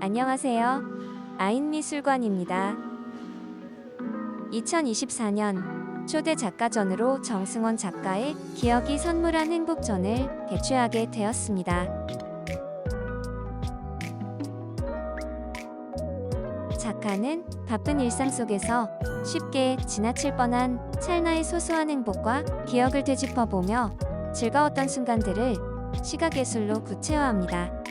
안녕하세요. 아인미술관입니다. 2024년 초대 작가전으로 정승원 작가의 기억이 선물한 행복전을 개최하게 되었습니다. 작가는 바쁜 일상 속에서 쉽게 지나칠 뻔한 찰나의 소소한 행복과 기억을 되짚어 보며 즐거웠던 순간들을 시각예술로 구체화합니다.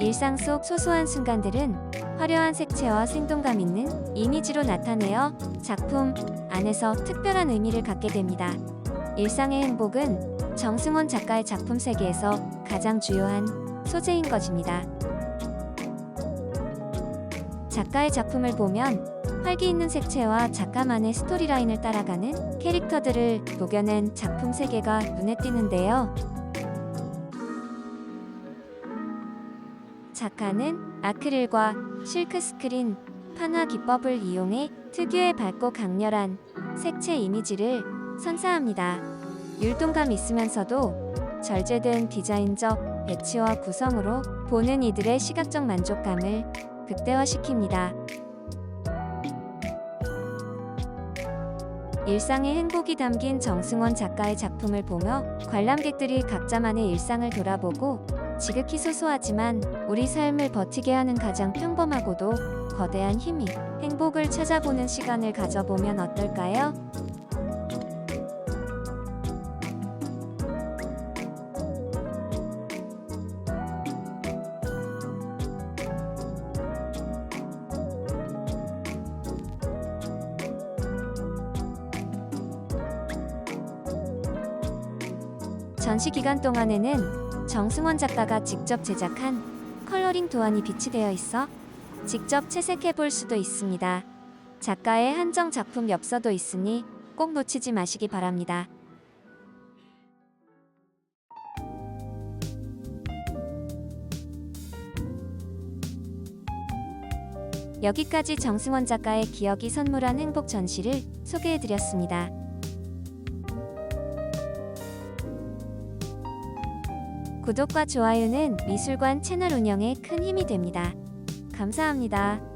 일상 속 소소한 순간들은 화려한 색채와 생동감 있는 이미지로 나타내어 작품 안에서 특별한 의미를 갖게 됩니다. 일상의 행복은 정승원 작가의 작품 세계에서 가장 주요한 소재인 것입니다. 작가의 작품을 보면 활기 있는 색채와 작가만의 스토리라인을 따라가는 캐릭터들을 녹여낸 작품 세계가 눈에 띄는데요. 작가는 아크릴과 실크 스크린, 판화 기법을 이용해 특유의 밝고 강렬한 색채 이미지를 선사합니다. 율동감 있으면서도 절제된 디자인적 배치와 구성으로 보는 이들의 시각적 만족감을 극대화시킵니다. 일상의 행복이 담긴 정승원 작가의 작품을 보며 관람객들이 각자만의 일상을 돌아보고 지극히 소소하지만 우리 삶을 버티게 하는 가장 평범하고도 거대한 힘이 행복을 찾아보는 시간을 가져보면 어떨까요? 전시 기간 동안에는 정승원 작가가 직접 제작한 컬러링 도안이 비치되어 있어 직접 채색해 볼 수도 있습니다. 작가의 한정 작품 엽서도 있으니 꼭 놓치지 마시기 바랍니다. 여기까지 정승원 작가의 기억이 선물한 행복 전시를 소개해 드렸습니다. 구독과 좋아요는 미술관 채널 운영에 큰 힘이 됩니다. 감사합니다.